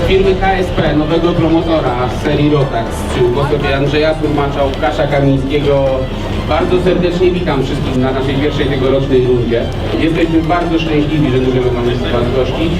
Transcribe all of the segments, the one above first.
firmy KSP, nowego promotora z serii Rotax przy osobie Andrzeja Surmacza, Łukasza Kamińskiego. Bardzo serdecznie witam wszystkich na naszej pierwszej tegorocznej rundzie. Jesteśmy bardzo szczęśliwi, że możemy Państwa Was gościć.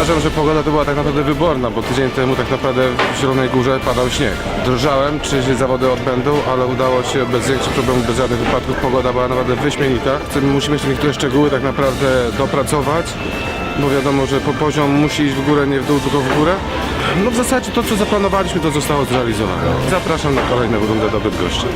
Uważam, że pogoda to była tak naprawdę wyborna, bo tydzień temu tak naprawdę w Zielonej Górze padał śnieg. Drżałem, czy się zawody odbędą, ale udało się bez większych problemów, bez żadnych wypadków. Pogoda była naprawdę wyśmienita. Chcemy, musimy jeszcze niektóre szczegóły tak naprawdę dopracować, bo wiadomo, że po poziom musi iść w górę, nie w dół, tylko w górę. No w zasadzie to, co zaplanowaliśmy, to zostało zrealizowane. Zapraszam na kolejną rundę do Bydgoszczy.